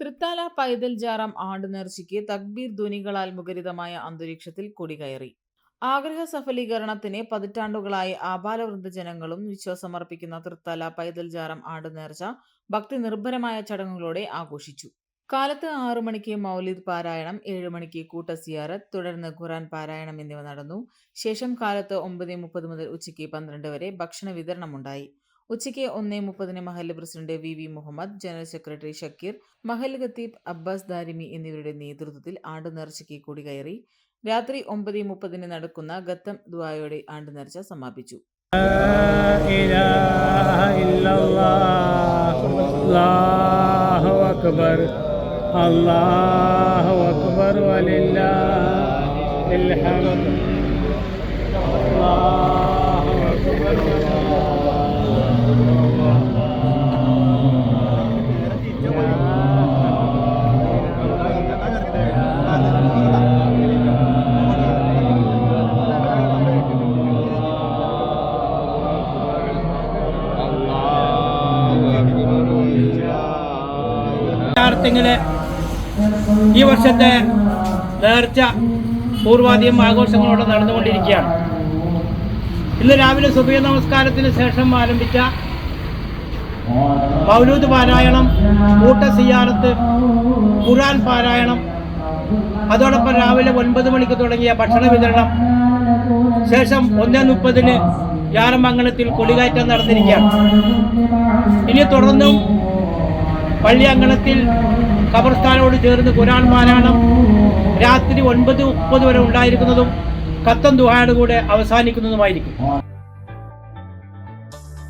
തൃത്താല പൈതൽ ജാറാം ആണ്ട് നേർച്ചയ്ക്ക് തക്ബീർ ധ്വനികളാൽ മുഖരിതമായ അന്തരീക്ഷത്തിൽ കൊടികയറി. ആഗ്രഹ സഫലീകരണത്തിന് പതിറ്റാണ്ടുകളായി ആബാലവൃദ്ധജനങ്ങളും വിശ്വാസമർപ്പിക്കുന്ന തൃത്താല പൈതൽ ജാറാം ആണ്ടുനേർച്ച ഭക്തി നിർഭരമായ ചടങ്ങുകളോടെ ആഘോഷിച്ചു. കാലത്ത് ആറു മണിക്ക് മൗലിദ് പാരായണം ഏഴ് മണിക്ക് കൂട്ടസിയാറത്ത് തുടർന്ന് ഖുറാൻ പാരായണം എന്നിവ നടന്നു. ശേഷം കാലത്ത് ഒമ്പത് മുപ്പത് മുതൽ ഉച്ചയ്ക്ക് പന്ത്രണ്ട് വരെ ഭക്ഷണ വിതരണമുണ്ടായി. ഉച്ചയ്ക്ക് ഒന്നേ മുപ്പതിന് മഹല്ല് president V V Muhammad general secretary Shakir മഹല്ല് ഖത്തീബ് അബ്ബാസ് ദാരിമി എന്നിവരുടെ നേതൃത്വത്തിൽ ആണ്ടുനേർച്ചയ്ക്ക് കൊടികയറി രാത്രി ഒമ്പത് മുപ്പതിന് നടക്കുന്ന ഗത്തം ദുആയോടെ ആണ്ടുനേർച്ച സമാപിച്ചു لا إله إلا الله الله أكبر الله أكبر ولله الحمد الله യാഥാർത്ഥ്യങ്ങൾ ഈ വർഷത്തെ നേർച്ച പൂർവാധികം ആഘോഷങ്ങളോടെ നടന്നുകൊണ്ടിരിക്കുകയാണ്. ഇന്ന് രാവിലെ സുബിയ നമസ്കാരത്തിന് ശേഷം ആരംഭിച്ച മൗലൂദ് പാരായണം കൂട്ട സിയാറത്ത് ഖുർആൻ പാരായണം അതോടൊപ്പം രാവിലെ ഒൻപത് മണിക്ക് തുടങ്ങിയ ഭക്ഷണ വിതരണം ശേഷം ഒന്നേ മുപ്പതിന് യാറമംഗലത്തിൽ കൊടികയറ്റം നടന്നിരിക്കുകയാണ്. ഇനി തുടർന്നും പള്ളി അങ്കണത്തിൽ ഖബർസ്ഥാനോട് ചേർന്ന് ഖുരാൻ പാരായണം രാത്രി ഒൻപത് മുപ്പത് വരെ ഉണ്ടായിരിക്കുന്നതും കത്തം ദുഹായുടെ കൂടെ അവസാനിക്കുന്നതുമായിരിക്കും.